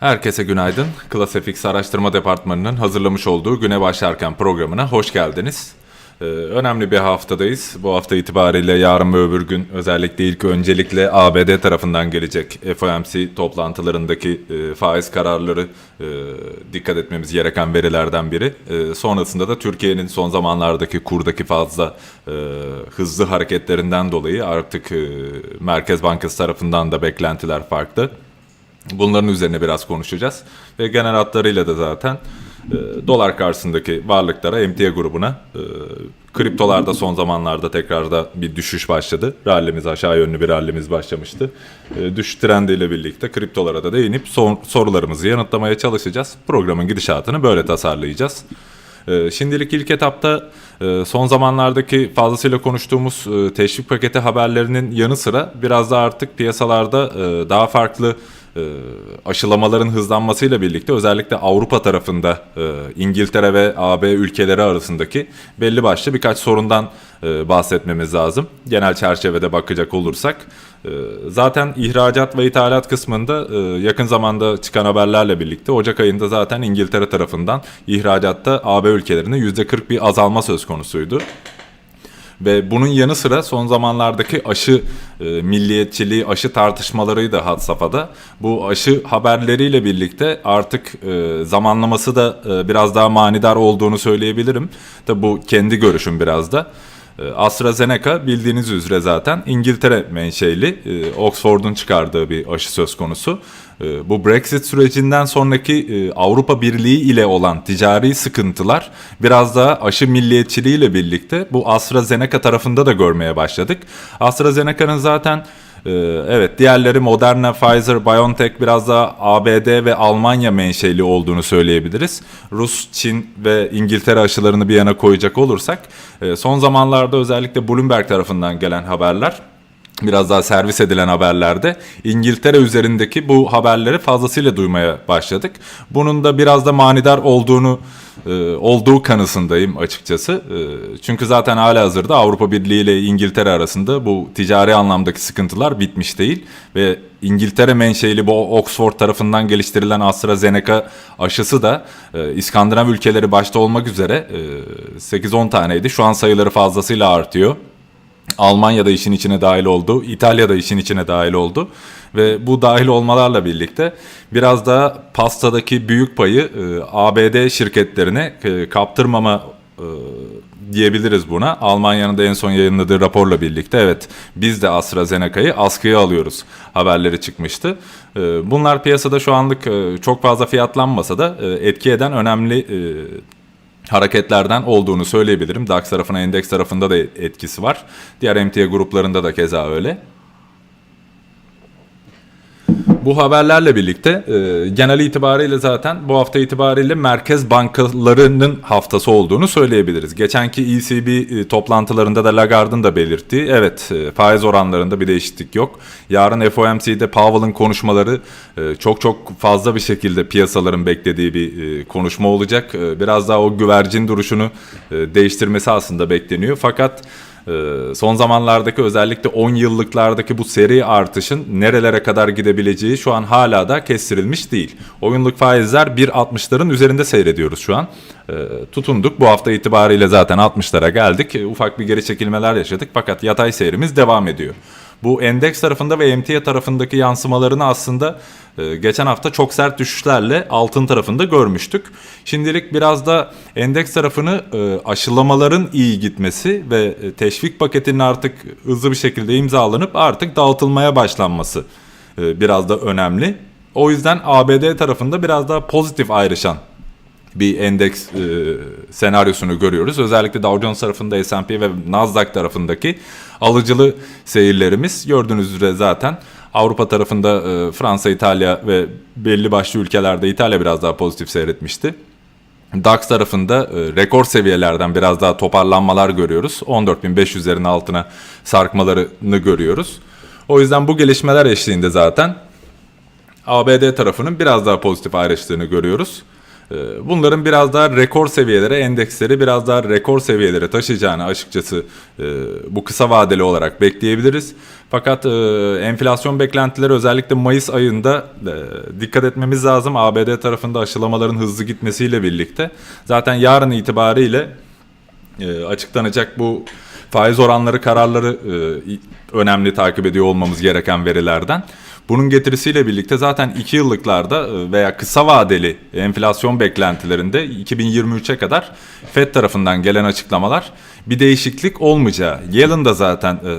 Herkese günaydın. ClassFX Araştırma Departmanı'nın hazırlamış olduğu Güne Başlarken programına hoş geldiniz. Ee, önemli bir haftadayız. Bu hafta itibariyle yarın ve öbür gün özellikle ilk öncelikle ABD tarafından gelecek FOMC toplantılarındaki e, faiz kararları e, dikkat etmemiz gereken verilerden biri. E, sonrasında da Türkiye'nin son zamanlardaki kurdaki fazla e, hızlı hareketlerinden dolayı artık e, Merkez Bankası tarafından da beklentiler farklı. Bunların üzerine biraz konuşacağız. Ve genel hatlarıyla da zaten e, dolar karşısındaki varlıklara, emtia grubuna, e, kriptolarda son zamanlarda tekrar da bir düşüş başladı. Rallimiz aşağı yönlü bir rallimiz başlamıştı. E, düşüş trendiyle birlikte kriptolara da değinip son, sorularımızı yanıtlamaya çalışacağız. Programın gidişatını böyle tasarlayacağız. E, Şimdilik ilk etapta e, son zamanlardaki fazlasıyla konuştuğumuz e, teşvik paketi haberlerinin yanı sıra biraz da artık piyasalarda daha farklı e, aşılamaların hızlanmasıyla birlikte özellikle Avrupa tarafında e, İngiltere ve AB ülkeleri arasındaki belli başlı birkaç sorundan e, bahsetmemiz lazım. Genel çerçevede bakacak olursak. Zaten ihracat ve ithalat kısmında yakın zamanda çıkan haberlerle birlikte Ocak ayında zaten İngiltere tarafından ihracatta AB ülkelerine %40 bir azalma söz konusuydu. Ve bunun yanı sıra son zamanlardaki aşı e, milliyetçiliği, aşı tartışmaları da had safhada. Bu aşı haberleriyle birlikte artık e, zamanlaması da e, biraz daha manidar olduğunu söyleyebilirim. Tabi bu kendi görüşüm biraz da. E, AstraZeneca bildiğiniz üzere zaten İngiltere menşeli e, Oxford'un çıkardığı bir aşı söz konusu. E, Bu Brexit sürecinden sonraki e, Avrupa Birliği ile olan ticari sıkıntılar biraz daha aşı milliyetçiliğiyle birlikte bu AstraZeneca tarafında da görmeye başladık. AstraZeneca'nın zaten e, evet diğerleri Moderna, Pfizer, BioNTech biraz daha ABD ve Almanya menşeli olduğunu söyleyebiliriz. Rus, Çin ve İngiltere aşılarını bir yana koyacak olursak e, son zamanlarda özellikle Bloomberg tarafından gelen haberler biraz daha servis edilen haberlerde İngiltere üzerindeki bu haberleri fazlasıyla duymaya başladık. Bunun da biraz da manidar olduğunu e, olduğu kanısındayım açıkçası. E, çünkü zaten hala hazırda Avrupa Birliği ile İngiltere arasında bu ticari anlamdaki sıkıntılar bitmiş değil ve İngiltere menşeli bu Oxford tarafından geliştirilen AstraZeneca aşısı da e, İskandinav ülkeleri başta olmak üzere e, 8-10 taneydi. Şu an sayıları fazlasıyla artıyor. Almanya da işin içine dahil oldu. İtalya da işin içine dahil oldu. Ve bu dahil olmalarla birlikte biraz daha pastadaki büyük payı e, ABD şirketlerine e, kaptırmama e, diyebiliriz buna. Almanya'nın da en son yayınladığı raporla birlikte evet biz de AstraZeneca'yı askıya alıyoruz haberleri çıkmıştı. E, bunlar piyasada şu anlık e, çok fazla fiyatlanmasa da e, etki eden önemli e, hareketlerden olduğunu söyleyebilirim. DAX tarafına, endeks tarafında da etkisi var. Diğer emtia gruplarında da keza öyle. Bu haberlerle birlikte e, genel itibariyle zaten bu hafta itibariyle merkez bankalarının haftası olduğunu söyleyebiliriz. Geçenki ECB e, toplantılarında da Lagarde'ın da belirttiği evet e, faiz oranlarında bir değişiklik yok. Yarın FOMC'de Powell'ın konuşmaları e, çok çok fazla bir şekilde piyasaların beklediği bir konuşma olacak. Biraz daha o güvercin duruşunu değiştirmesi aslında bekleniyor. Fakat son zamanlardaki özellikle 10 yıllıklardaki bu seri artışın nerelere kadar gidebileceği şu an hala da kestirilmiş değil. Oyunluk faizler 1.60'ların üzerinde seyrediyoruz şu an. Ee, tutunduk bu hafta itibariyle zaten 60'lara geldik. Ufak bir geri çekilmeler yaşadık fakat yatay seyrimiz devam ediyor. Bu endeks tarafında ve emtia tarafındaki yansımalarını aslında geçen hafta çok sert düşüşlerle altın tarafında görmüştük. Şimdilik biraz da endeks tarafını e, aşılamaların iyi gitmesi ve e, teşvik paketinin artık hızlı bir şekilde imzalanıp artık dağıtılmaya başlanması e, biraz da önemli. O yüzden ABD tarafında biraz daha pozitif ayrışan bir endeks e, senaryosunu görüyoruz. Özellikle Dow Jones tarafında S&P ve Nasdaq tarafındaki alıcılı seyirlerimiz gördüğünüz üzere zaten Avrupa tarafında e, Fransa, İtalya ve belli başlı ülkelerde İtalya biraz daha pozitif seyretmişti. DAX tarafında e, rekor seviyelerden biraz daha toparlanmalar görüyoruz. 14.500'lerin altına sarkmalarını görüyoruz. O yüzden bu gelişmeler eşliğinde zaten ABD tarafının biraz daha pozitif ayrıştığını görüyoruz. Ee, Bunların biraz daha rekor seviyelere, endeksleri biraz daha rekor seviyelere taşıyacağını açıkçası e, bu kısa vadeli olarak bekleyebiliriz. Fakat e, enflasyon beklentileri özellikle Mayıs ayında e, dikkat etmemiz lazım. ABD tarafında aşılamaların hızlı gitmesiyle birlikte. Zaten yarın itibariyle açıklanacak bu faiz oranları kararları önemli takip ediyor olmamız gereken verilerden. Bunun getirisiyle birlikte zaten 2 yıllıklarda e, veya kısa vadeli enflasyon beklentilerinde 2023'e kadar Fed tarafından gelen açıklamalar bir değişiklik olmayacağı. Yellen da zaten e,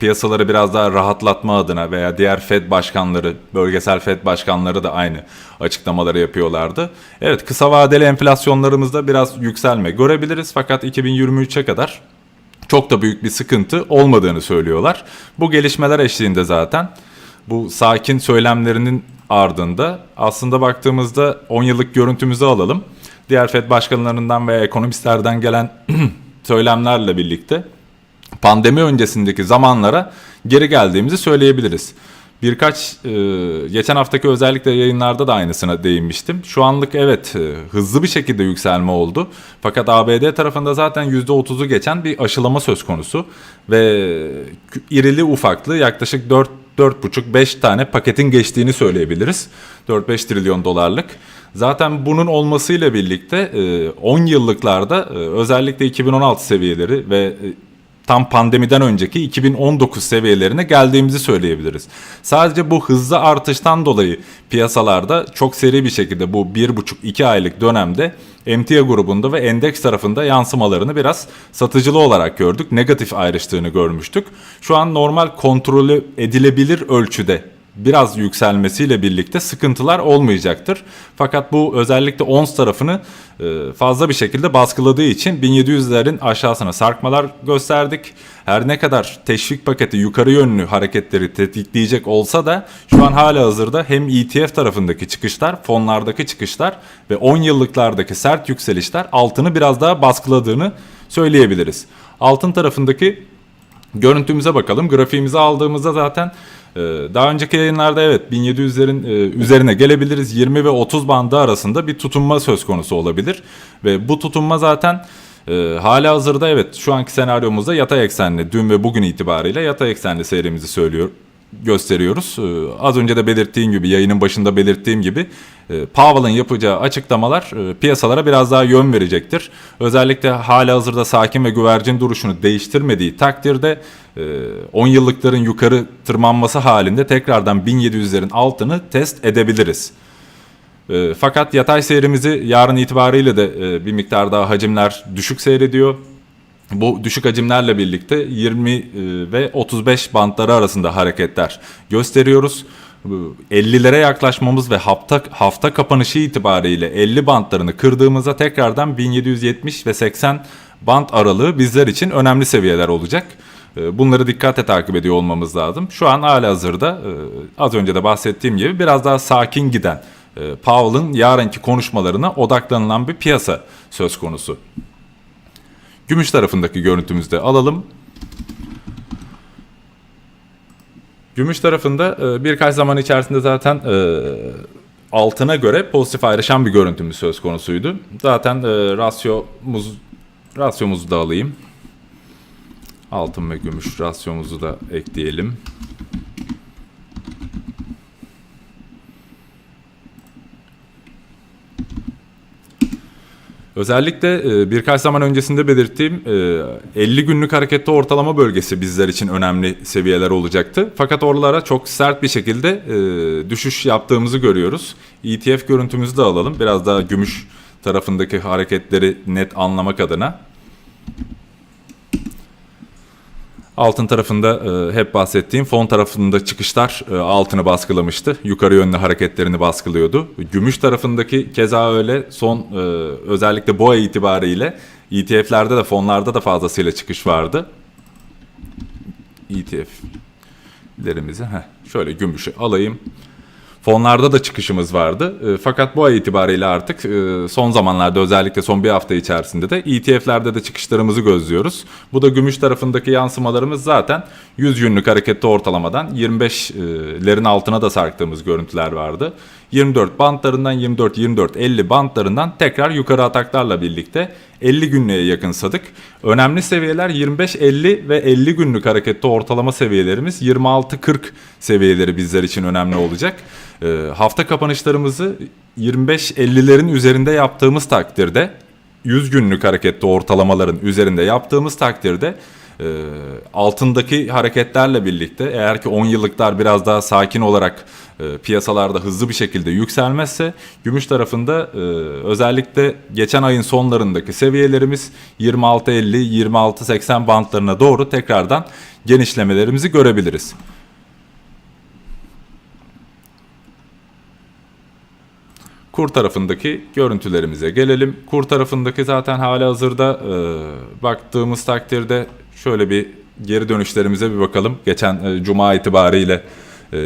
piyasaları biraz daha rahatlatma adına veya diğer Fed başkanları, bölgesel Fed başkanları da aynı açıklamaları yapıyorlardı. Evet kısa vadeli enflasyonlarımızda biraz yükselme görebiliriz fakat 2023'e kadar çok da büyük bir sıkıntı olmadığını söylüyorlar. Bu gelişmeler eşliğinde zaten bu sakin söylemlerinin ardında aslında baktığımızda 10 yıllık görüntümüzü alalım. Diğer Fed başkanlarından veya ekonomistlerden gelen söylemlerle birlikte pandemi öncesindeki zamanlara geri geldiğimizi söyleyebiliriz. Birkaç e, geçen haftaki özellikle yayınlarda da aynısına değinmiştim. Şu anlık evet e, hızlı bir şekilde yükselme oldu. Fakat ABD tarafında zaten %30'u geçen bir aşılama söz konusu. Ve irili ufaklı yaklaşık 4 4,5-5 tane paketin geçtiğini söyleyebiliriz. 4-5 trilyon dolarlık. Zaten bunun olmasıyla birlikte e, 10 yıllıklarda e, özellikle 2016 seviyeleri ve e, tam pandemiden önceki 2019 seviyelerine geldiğimizi söyleyebiliriz. Sadece bu hızlı artıştan dolayı piyasalarda çok seri bir şekilde bu 1,5-2 aylık dönemde emtia grubunda ve endeks tarafında yansımalarını biraz satıcılı olarak gördük. Negatif ayrıştığını görmüştük. Şu an normal kontrolü edilebilir ölçüde biraz yükselmesiyle birlikte sıkıntılar olmayacaktır. Fakat bu özellikle ons tarafını e, fazla bir şekilde baskıladığı için 1700'lerin aşağısına sarkmalar gösterdik. Her ne kadar teşvik paketi yukarı yönlü hareketleri tetikleyecek olsa da şu an hala hazırda hem ETF tarafındaki çıkışlar, fonlardaki çıkışlar ve 10 yıllıklardaki sert yükselişler altını biraz daha baskıladığını söyleyebiliriz. Altın tarafındaki görüntümüze bakalım. Grafiğimizi aldığımızda zaten daha önceki yayınlarda evet 1700'lerin e, üzerine gelebiliriz. 20 ve 30 bandı arasında bir tutunma söz konusu olabilir. Ve bu tutunma zaten e, hala hazırda evet şu anki senaryomuzda yatay eksenli dün ve bugün itibariyle yatay eksenli seyrimizi söylüyor gösteriyoruz. Ee, az önce de belirttiğim gibi yayının başında belirttiğim gibi Powell'ın yapacağı açıklamalar e, piyasalara biraz daha yön verecektir. Özellikle hala hazırda sakin ve güvercin duruşunu değiştirmediği takdirde e, 10 yıllıkların yukarı tırmanması halinde tekrardan 1700'lerin altını test edebiliriz. E, fakat yatay seyrimizi yarın itibariyle de e, bir miktar daha hacimler düşük seyrediyor. Bu düşük hacimlerle birlikte 20 e, ve 35 bantları arasında hareketler gösteriyoruz. Bu 50'lere yaklaşmamız ve hafta hafta kapanışı itibariyle 50 bantlarını kırdığımızda tekrardan 1770 ve 80 bant aralığı bizler için önemli seviyeler olacak. E, Bunları dikkatle takip ediyor olmamız lazım. Şu an hala hazırda e, az önce de bahsettiğim gibi biraz daha sakin giden e, Powell'ın yarınki konuşmalarına odaklanılan bir piyasa söz konusu. Gümüş tarafındaki görüntümüzü de alalım. Gümüş tarafında e, birkaç zaman içerisinde zaten e, altına göre pozitif ayrışan bir görüntümüz söz konusuydu. Zaten e, rasyomuz rasyomuzu da alayım. Altın ve gümüş rasyomuzu da ekleyelim. Özellikle e, birkaç zaman öncesinde belirttiğim e, 50 günlük hareketli ortalama bölgesi bizler için önemli seviyeler olacaktı. Fakat oralara çok sert bir şekilde e, düşüş yaptığımızı görüyoruz. ETF görüntümüzü de alalım. Biraz daha gümüş tarafındaki hareketleri net anlamak adına. Altın tarafında e, hep bahsettiğim fon tarafında çıkışlar e, altını baskılamıştı. Yukarı yönlü hareketlerini baskılıyordu. Gümüş tarafındaki keza öyle son e, özellikle boğa itibariyle ETF'lerde de fonlarda da fazlasıyla çıkış vardı. ETF'lerimizi heh, şöyle gümüşü alayım. Fonlarda da çıkışımız vardı. E, fakat bu ay itibariyle artık e, son zamanlarda özellikle son bir hafta içerisinde de ETF'lerde de çıkışlarımızı gözlüyoruz. Bu da gümüş tarafındaki yansımalarımız zaten 100 günlük hareketli ortalamadan 25'lerin altına da sarktığımız görüntüler vardı. 24 bantlarından 24-24-50 bantlarından tekrar yukarı ataklarla birlikte 50 günlüğe yakınsadık. Önemli seviyeler 25-50 ve 50 günlük hareketli ortalama seviyelerimiz 26-40 seviyeleri bizler için önemli olacak. Ee, hafta kapanışlarımızı 25-50'lerin üzerinde yaptığımız takdirde 100 günlük hareketli ortalamaların üzerinde yaptığımız takdirde e, altındaki hareketlerle birlikte eğer ki 10 yıllıklar biraz daha sakin olarak e, piyasalarda hızlı bir şekilde yükselmezse gümüş tarafında e, özellikle geçen ayın sonlarındaki seviyelerimiz 26.50-26.80 bantlarına doğru tekrardan genişlemelerimizi görebiliriz. Kur tarafındaki görüntülerimize gelelim. Kur tarafındaki zaten hali hazırda e, baktığımız takdirde şöyle bir geri dönüşlerimize bir bakalım. Geçen e, cuma itibariyle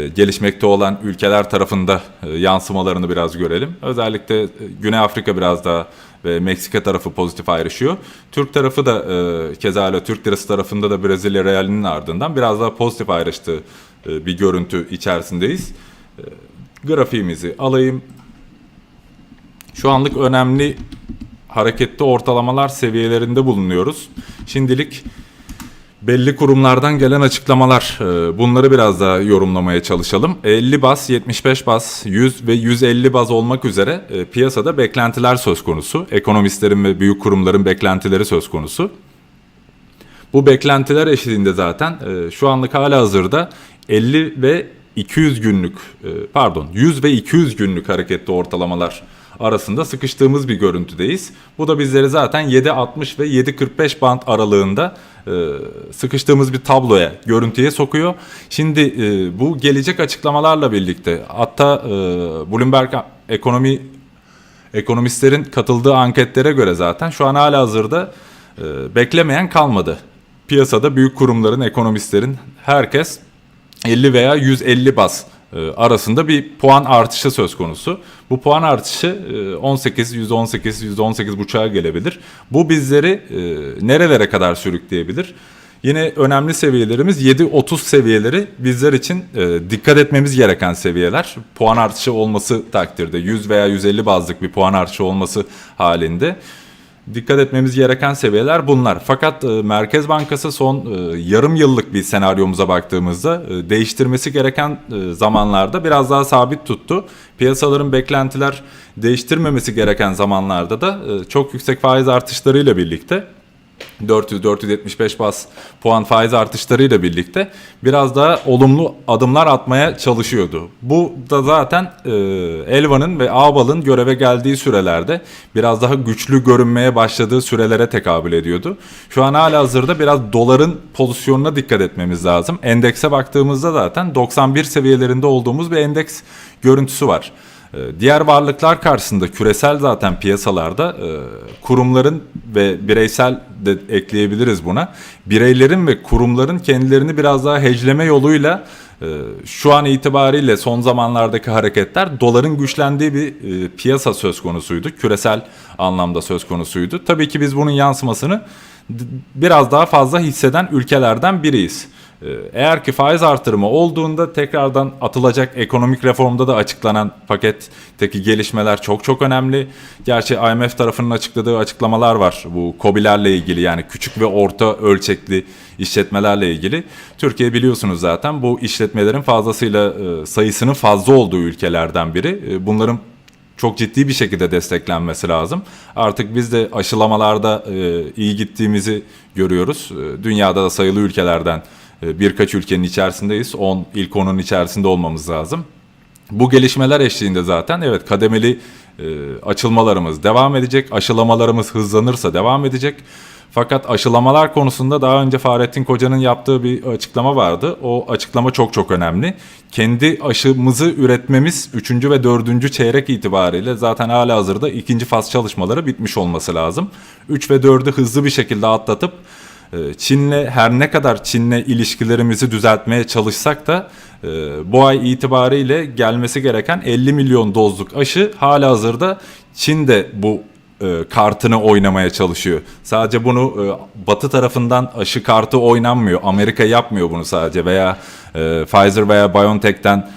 gelişmekte olan ülkeler tarafında e, yansımalarını biraz görelim. Özellikle e, Güney Afrika biraz daha ve Meksika tarafı pozitif ayrışıyor. Türk tarafı da e, keza Türk lirası tarafında da Brezilya realinin ardından biraz daha pozitif ayrıştığı e, bir görüntü içerisindeyiz. E, grafiğimizi alayım. Şu anlık önemli hareketli ortalamalar seviyelerinde bulunuyoruz. Şimdilik belli kurumlardan gelen açıklamalar e, bunları biraz daha yorumlamaya çalışalım. 50 bas, 75 bas, 100 ve 150 baz olmak üzere e, piyasada beklentiler söz konusu. Ekonomistlerin ve büyük kurumların beklentileri söz konusu. Bu beklentiler eşliğinde zaten e, şu anlık hala hazırda 50 ve 200 günlük e, pardon 100 ve 200 günlük hareketli ortalamalar arasında sıkıştığımız bir görüntüdeyiz. Bu da bizleri zaten 7.60 ve 7.45 band aralığında e, sıkıştığımız bir tabloya, görüntüye sokuyor. Şimdi e, bu gelecek açıklamalarla birlikte hatta e, Bloomberg ekonomi ekonomistlerin katıldığı anketlere göre zaten şu an hala hazırda beklemeyen kalmadı. Piyasada büyük kurumların, ekonomistlerin herkes 50 veya 150 bas arasında bir puan artışı söz konusu. Bu puan artışı e, 18, %18, %18 buçuğa gelebilir. Bu bizleri e, nerelere kadar sürükleyebilir? Yine önemli seviyelerimiz 7-30 seviyeleri bizler için e, dikkat etmemiz gereken seviyeler. Puan artışı olması takdirde 100 veya 150 bazlık bir puan artışı olması halinde dikkat etmemiz gereken seviyeler bunlar. Fakat e, Merkez Bankası son e, yarım yıllık bir senaryomuza baktığımızda e, değiştirmesi gereken zamanlarda biraz daha sabit tuttu. Piyasaların beklentiler değiştirmemesi gereken zamanlarda da çok yüksek faiz artışlarıyla birlikte 400-475 bas puan faiz artışlarıyla birlikte biraz daha olumlu adımlar atmaya çalışıyordu. Bu da zaten e, Elvan'ın ve Ağbal'ın göreve geldiği sürelerde biraz daha güçlü görünmeye başladığı sürelere tekabül ediyordu. Şu an hala hazırda biraz doların pozisyonuna dikkat etmemiz lazım. Endekse baktığımızda zaten 91 seviyelerinde olduğumuz bir endeks görüntüsü var. Ee, Diğer varlıklar karşısında küresel zaten piyasalarda e, kurumların ve bireysel de ekleyebiliriz buna. Bireylerin ve kurumların kendilerini biraz daha hecleme yoluyla e, şu an itibariyle son zamanlardaki hareketler doların güçlendiği bir e, piyasa söz konusuydu. Küresel anlamda söz konusuydu. Tabii ki biz bunun yansımasını biraz daha fazla hisseden ülkelerden biriyiz. Ee, Eğer ki faiz artırımı olduğunda tekrardan atılacak ekonomik reformda da açıklanan paketteki gelişmeler çok çok önemli. Gerçi IMF tarafının açıkladığı açıklamalar var bu COBİ'lerle ilgili yani küçük ve orta ölçekli işletmelerle ilgili. Türkiye biliyorsunuz zaten bu işletmelerin fazlasıyla e, sayısının fazla olduğu ülkelerden biri. E, Bunların çok ciddi bir şekilde desteklenmesi lazım. Artık biz de aşılamalarda e, iyi gittiğimizi görüyoruz. Dünyada da sayılı ülkelerden birkaç ülkenin içerisindeyiz. 10 ilk 10'un içerisinde olmamız lazım. Bu gelişmeler eşliğinde zaten evet kademeli e, açılmalarımız devam edecek. Aşılamalarımız hızlanırsa devam edecek. Fakat aşılamalar konusunda daha önce Fahrettin Koca'nın yaptığı bir açıklama vardı. O açıklama çok çok önemli. Kendi aşımızı üretmemiz 3. ve 4. çeyrek itibariyle zaten hala hazırda ikinci faz çalışmaları bitmiş olması lazım. 3 ve 4'ü hızlı bir şekilde atlatıp Çin'le her ne kadar Çin'le ilişkilerimizi düzeltmeye çalışsak da e, bu ay itibariyle gelmesi gereken 50 milyon dozluk aşı hala hazırda Çin de bu e, kartını oynamaya çalışıyor. Sadece bunu e, Batı tarafından aşı kartı oynanmıyor. Amerika yapmıyor bunu sadece veya Pfizer veya BioNTech'ten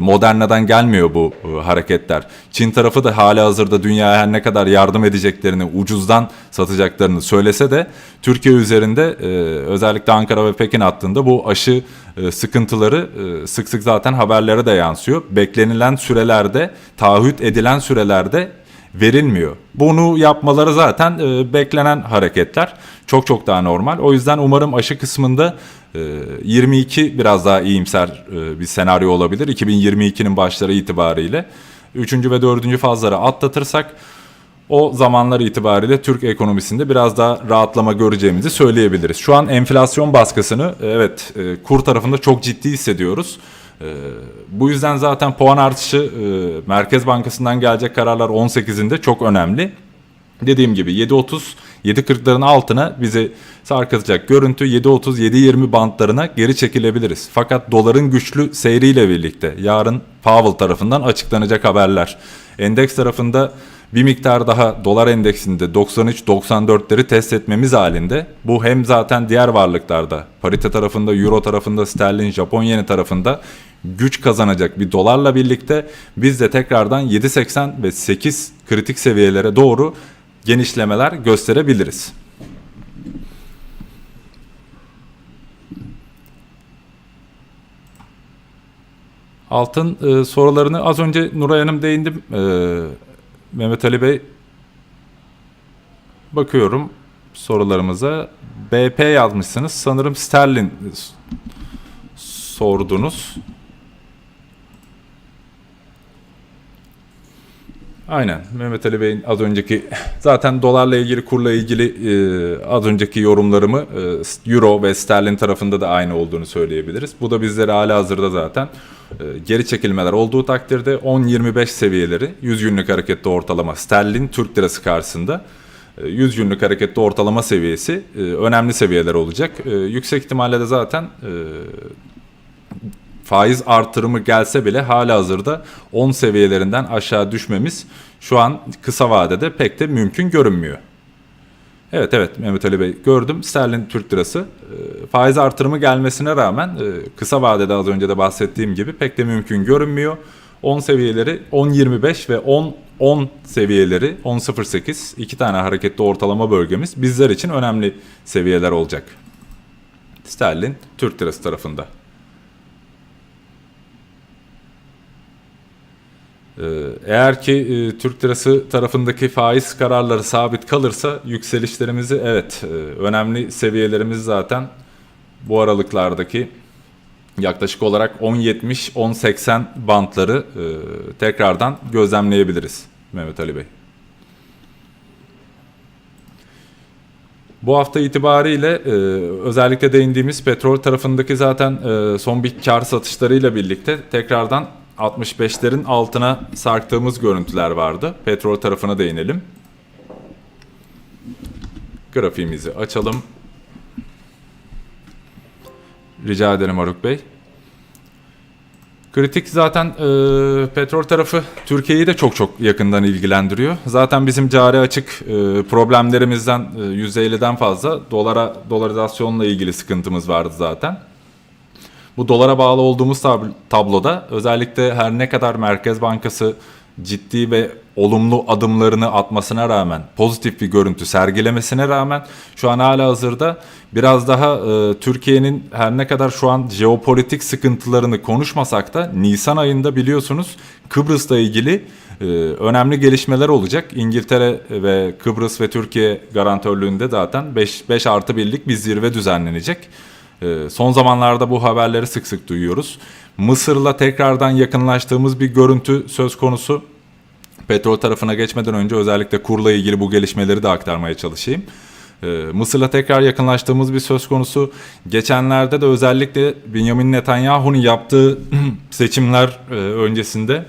Moderna'dan gelmiyor bu e, hareketler. Çin tarafı da hala hazırda dünyaya ne kadar yardım edeceklerini, ucuzdan satacaklarını söylese de Türkiye üzerinde e, özellikle Ankara ve Pekin hattında bu aşı e, sıkıntıları sık sık zaten haberlere de yansıyor. Beklenilen sürelerde, taahhüt edilen sürelerde verilmiyor. Bunu yapmaları zaten beklenen hareketler. Çok çok daha normal. O yüzden umarım aşı kısmında 22 biraz daha iyimser e, bir senaryo olabilir. 2022'nin başları itibariyle. 3. ve 4. fazları atlatırsak o zamanlar itibariyle Türk ekonomisinde biraz daha rahatlama göreceğimizi söyleyebiliriz. Şu an enflasyon baskısını evet e, kur tarafında çok ciddi hissediyoruz. E, bu yüzden zaten puan artışı Merkez Bankası'ndan gelecek kararlar 18'inde çok önemli. Dediğim gibi 7.30 7.40'ların altına bizi sarkıtacak görüntü 7.30-7.20 bantlarına geri çekilebiliriz. Fakat doların güçlü seyriyle birlikte yarın Powell tarafından açıklanacak haberler. Endeks tarafında bir miktar daha dolar endeksinde 93-94'leri test etmemiz halinde bu hem zaten diğer varlıklarda parite tarafında, euro tarafında, sterlin, Japon yeni tarafında güç kazanacak bir dolarla birlikte biz de tekrardan 7.80 ve 8 kritik seviyelere doğru genişlemeler gösterebiliriz. Altın e, sorularını az önce Nuray Hanım değindim. E, Mehmet Ali Bey bakıyorum sorularımıza. BP yazmışsınız. Sanırım sterlin sordunuz. Aynen Mehmet Ali Bey'in az önceki zaten dolarla ilgili kurla ilgili e, az önceki yorumlarımı e, euro ve sterlin tarafında da aynı olduğunu söyleyebiliriz. Bu da bizlere hala hazırda zaten e, geri çekilmeler olduğu takdirde 10-25 seviyeleri 100 günlük harekette ortalama sterlin Türk lirası karşısında e, 100 günlük harekette ortalama seviyesi e, önemli seviyeler olacak. E, yüksek ihtimalle de zaten e, faiz artırımı gelse bile hala hazırda 10 seviyelerinden aşağı düşmemiz şu an kısa vadede pek de mümkün görünmüyor. Evet evet Mehmet Ali Bey gördüm sterlin Türk lirası e, faiz artırımı gelmesine rağmen e, kısa vadede az önce de bahsettiğim gibi pek de mümkün görünmüyor. 10 seviyeleri 10.25 ve 10 10 seviyeleri 10.08 iki tane hareketli ortalama bölgemiz bizler için önemli seviyeler olacak. Sterlin Türk lirası tarafında. Eğer ki e, Türk lirası tarafındaki faiz kararları sabit kalırsa yükselişlerimizi evet e, önemli seviyelerimiz zaten bu aralıklardaki yaklaşık olarak 10.70-10.80 bantları e, tekrardan gözlemleyebiliriz Mehmet Ali Bey. Bu hafta itibariyle e, özellikle değindiğimiz petrol tarafındaki zaten e, son bir kar satışlarıyla birlikte tekrardan 65'lerin altına sarktığımız görüntüler vardı. Petrol tarafına değinelim. Grafiğimizi açalım. Rica ederim Aruk Bey. Kritik zaten e, petrol tarafı Türkiye'yi de çok çok yakından ilgilendiriyor. Zaten bizim cari açık e, problemlerimizden e, %50'den fazla dolara dolarizasyonla ilgili sıkıntımız vardı zaten. Bu dolara bağlı olduğumuz tab- tabloda özellikle her ne kadar Merkez Bankası ciddi ve olumlu adımlarını atmasına rağmen, pozitif bir görüntü sergilemesine rağmen şu an hala hazırda biraz daha e, Türkiye'nin her ne kadar şu an jeopolitik sıkıntılarını konuşmasak da Nisan ayında biliyorsunuz Kıbrıs'la ilgili e, önemli gelişmeler olacak. İngiltere ve Kıbrıs ve Türkiye garantörlüğünde zaten 5, 5 artı birlik bir zirve düzenlenecek. Ee, Son zamanlarda bu haberleri sık sık duyuyoruz. Mısır'la tekrardan yakınlaştığımız bir görüntü söz konusu. Petrol tarafına geçmeden önce özellikle kurla ilgili bu gelişmeleri de aktarmaya çalışayım. Ee, Mısır'la tekrar yakınlaştığımız bir söz konusu. Geçenlerde de özellikle Benjamin Netanyahu'nun yaptığı seçimler e, öncesinde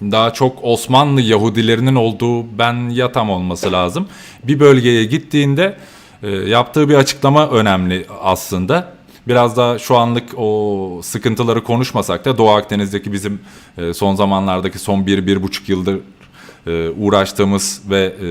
daha çok Osmanlı Yahudilerinin olduğu ben yatam olması lazım. Bir bölgeye gittiğinde e, yaptığı bir açıklama önemli aslında. Biraz da şu anlık o sıkıntıları konuşmasak da Doğu Akdeniz'deki bizim e, son zamanlardaki son bir, bir buçuk yıldır e, uğraştığımız ve e,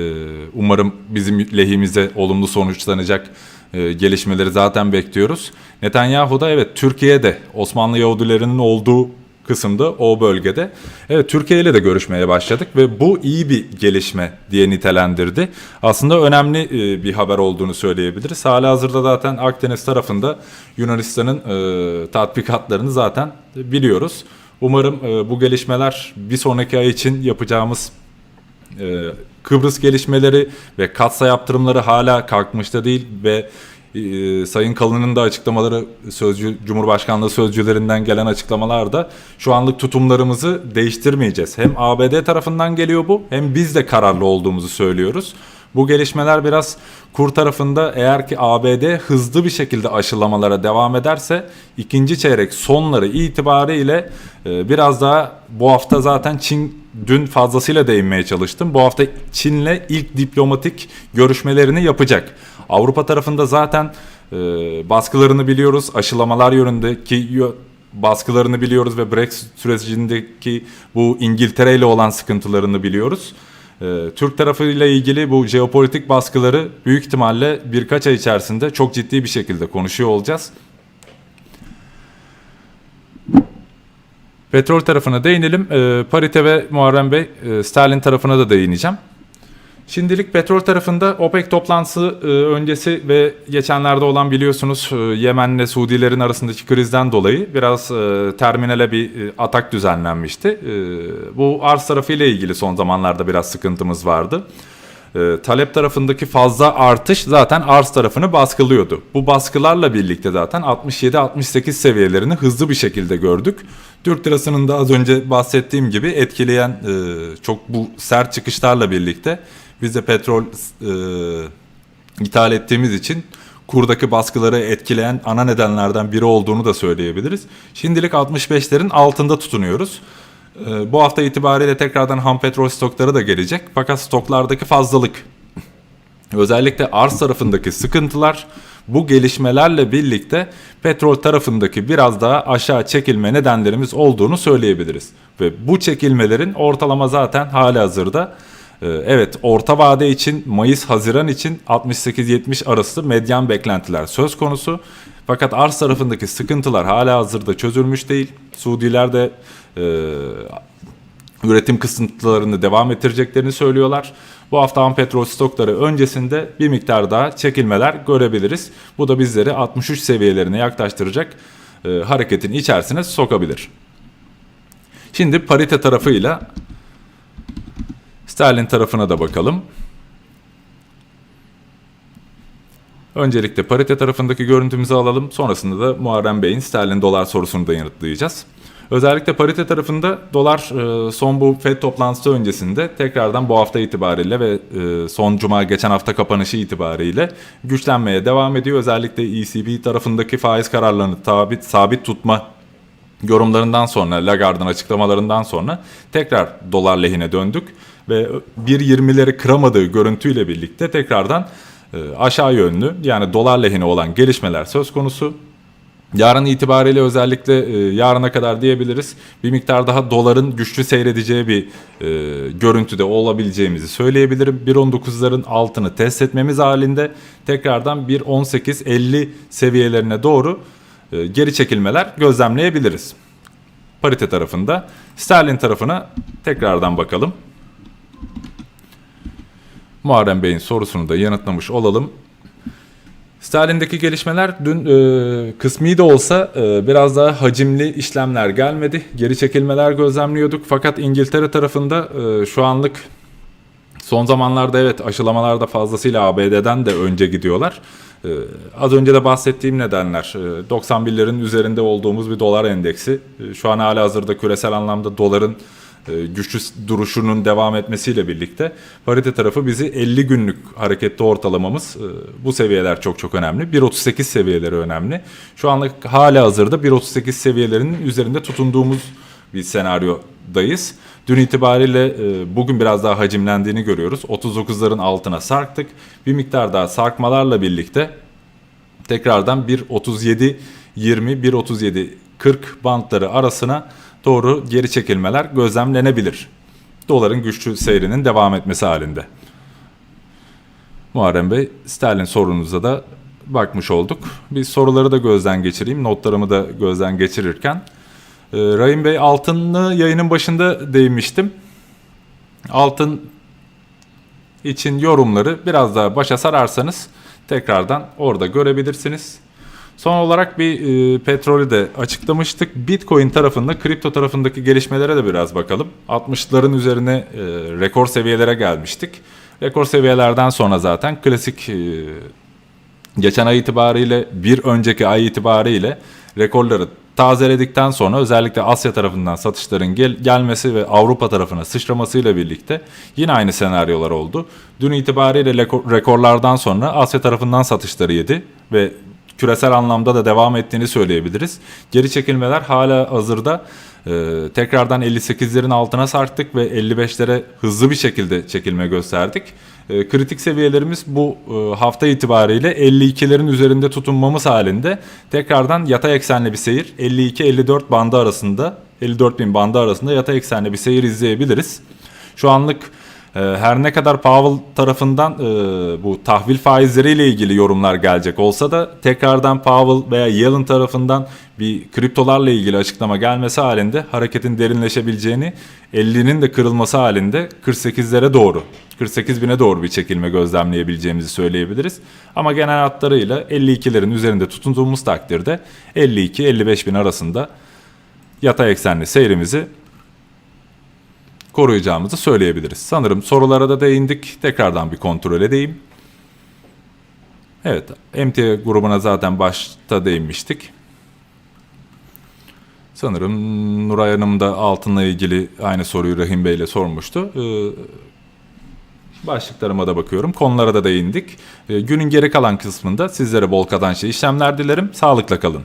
umarım bizim lehimize olumlu sonuçlanacak gelişmeleri zaten bekliyoruz. Netanyahu da evet Türkiye'de Osmanlı Yahudilerinin olduğu kısımda o bölgede. Evet Türkiye ile de görüşmeye başladık ve bu iyi bir gelişme diye nitelendirdi. Aslında önemli e, bir haber olduğunu söyleyebiliriz. Hala hazırda zaten Akdeniz tarafında Yunanistan'ın e, tatbikatlarını zaten biliyoruz. Umarım e, bu gelişmeler bir sonraki ay için yapacağımız ee, Kıbrıs gelişmeleri ve katsa yaptırımları hala kalkmışta değil ve e, Sayın Kalın'ın da açıklamaları sözcü Cumhurbaşkanlığı sözcülerinden gelen açıklamalarda şu anlık tutumlarımızı değiştirmeyeceğiz. Hem ABD tarafından geliyor bu hem biz de kararlı olduğumuzu söylüyoruz. Bu gelişmeler biraz kur tarafında eğer ki ABD hızlı bir şekilde aşılamalara devam ederse ikinci çeyrek sonları itibariyle e, biraz daha bu hafta zaten Çin dün fazlasıyla değinmeye çalıştım. Bu hafta Çin'le ilk diplomatik görüşmelerini yapacak. Avrupa tarafında zaten e, baskılarını biliyoruz. Aşılamalar yönündeki yö- baskılarını biliyoruz ve Brexit sürecindeki bu İngiltere ile olan sıkıntılarını biliyoruz. Ee, Türk tarafıyla ilgili bu jeopolitik baskıları büyük ihtimalle birkaç ay içerisinde çok ciddi bir şekilde konuşuyor olacağız. Petrol tarafına değinelim. Ee, parite ve Muharrem Bey, e, sterlin tarafına da değineceğim. Şimdilik petrol tarafında OPEC toplantısı e, öncesi ve geçenlerde olan biliyorsunuz e, Yemen'le Suudilerin arasındaki krizden dolayı biraz e, terminale bir atak düzenlenmişti. Bu arz tarafıyla ilgili son zamanlarda biraz sıkıntımız vardı. Talep tarafındaki fazla artış zaten arz tarafını baskılıyordu. Bu baskılarla birlikte zaten 67-68 seviyelerini hızlı bir şekilde gördük. Türk lirasının da az önce bahsettiğim gibi etkileyen çok bu sert çıkışlarla birlikte biz de petrol e, ithal ettiğimiz için kurdaki baskıları etkileyen ana nedenlerden biri olduğunu da söyleyebiliriz. Şimdilik 65'lerin altında tutunuyoruz. E, bu hafta itibariyle tekrardan ham petrol stokları da gelecek. Fakat stoklardaki fazlalık özellikle arz tarafındaki sıkıntılar bu gelişmelerle birlikte petrol tarafındaki biraz daha aşağı çekilme nedenlerimiz olduğunu söyleyebiliriz. Ve bu çekilmelerin ortalama zaten hali hazırda Evet orta vade için Mayıs-Haziran için 68-70 arası medyan beklentiler söz konusu. Fakat arz tarafındaki sıkıntılar hala hazırda çözülmüş değil. Suudiler de e, üretim kısıntılarını devam ettireceklerini söylüyorlar. Bu hafta ham petrol stokları öncesinde bir miktar daha çekilmeler görebiliriz. Bu da bizleri 63 seviyelerine yaklaştıracak e, hareketin içerisine sokabilir. Şimdi parite tarafıyla sterlin tarafına da bakalım. Öncelikle parite tarafındaki görüntümüzü alalım. Sonrasında da Muharrem Bey'in sterlin dolar sorusunu da yanıtlayacağız. Özellikle parite tarafında dolar e, son bu FED toplantısı öncesinde tekrardan bu hafta itibariyle ve e, son cuma geçen hafta kapanışı itibariyle güçlenmeye devam ediyor. Özellikle ECB tarafındaki faiz kararlarını sabit, sabit tutma yorumlarından sonra, Lagarde'ın açıklamalarından sonra tekrar dolar lehine döndük ve 1.20'leri kıramadığı görüntüyle birlikte tekrardan e, aşağı yönlü yani dolar lehine olan gelişmeler söz konusu. Yarın itibariyle özellikle e, yarına kadar diyebiliriz bir miktar daha doların güçlü seyredeceği bir e, görüntüde olabileceğimizi söyleyebilirim. 1.19'ların altını test etmemiz halinde tekrardan 1.18.50 seviyelerine doğru e, geri çekilmeler gözlemleyebiliriz. parite tarafında. Sterlin tarafına tekrardan bakalım. Muharrem Bey'in sorusunu da yanıtlamış olalım. Sterlin'deki gelişmeler dün e, kısmi de olsa e, biraz daha hacimli işlemler gelmedi. Geri çekilmeler gözlemliyorduk. Fakat İngiltere tarafında e, şu anlık son zamanlarda evet aşılamalarda fazlasıyla ABD'den de önce gidiyorlar. E, az önce de bahsettiğim nedenler e, 91'lerin üzerinde olduğumuz bir dolar endeksi. E, şu an hala hazırda küresel anlamda doların güçlü duruşunun devam etmesiyle birlikte parite tarafı bizi 50 günlük hareketli ortalamamız e, bu seviyeler çok çok önemli. 1.38 seviyeleri önemli. Şu anlık hala hazırda 1.38 seviyelerinin üzerinde tutunduğumuz bir senaryodayız. Dün itibariyle e, bugün biraz daha hacimlendiğini görüyoruz. 39'ların altına sarktık. Bir miktar daha sarkmalarla birlikte tekrardan 1.37 20 1.37 40 bantları arasına doğru geri çekilmeler gözlemlenebilir. Doların güçlü seyrinin devam etmesi halinde. Muharrem Bey, sterlin sorunuza da bakmış olduk. Bir soruları da gözden geçireyim. Notlarımı da gözden geçirirken. Ee, Rahim Bey altını yayının başında değinmiştim. Altın için yorumları biraz daha başa sararsanız tekrardan orada görebilirsiniz. Son olarak bir e, petrolü de açıklamıştık. Bitcoin tarafında, kripto tarafındaki gelişmelere de biraz bakalım. 60'ların üzerine e, rekor seviyelere gelmiştik. Rekor seviyelerden sonra zaten klasik e, geçen ay itibariyle bir önceki ay itibariyle rekorları tazeledikten sonra özellikle Asya tarafından satışların gel- gelmesi ve Avrupa tarafına sıçramasıyla birlikte yine aynı senaryolar oldu. Dün itibariyle rekor- rekorlardan sonra Asya tarafından satışları yedi ve küresel anlamda da devam ettiğini söyleyebiliriz. Geri çekilmeler hala hazırda e, tekrardan 58'lerin altına sarktık ve 55'lere hızlı bir şekilde çekilme gösterdik. E, kritik seviyelerimiz bu e, hafta itibariyle 52'lerin üzerinde tutunmamız halinde tekrardan yatay eksenli bir seyir 52-54 bandı arasında 54 bin bandı arasında yatay eksenli bir seyir izleyebiliriz. Şu anlık her ne kadar Powell tarafından e, bu tahvil faizleriyle ilgili yorumlar gelecek olsa da tekrardan Powell veya Yellen tarafından bir kriptolarla ilgili açıklama gelmesi halinde hareketin derinleşebileceğini 50'nin de kırılması halinde 48'lere doğru 48 bine doğru bir çekilme gözlemleyebileceğimizi söyleyebiliriz. Ama genel hatlarıyla 52'lerin üzerinde tutunduğumuz takdirde 52-55 bin arasında yatay eksenli seyrimizi koruyacağımızı söyleyebiliriz. Sanırım sorulara da değindik. Tekrardan bir kontrol edeyim. Evet, MTA grubuna zaten başta değinmiştik. Sanırım Nuray Hanım da altınla ilgili aynı soruyu Rahim Bey ile sormuştu. Ee, başlıklarıma da bakıyorum. Konulara da değindik. Ee, günün geri kalan kısmında sizlere bol kazançlı işlemler dilerim. Sağlıkla kalın.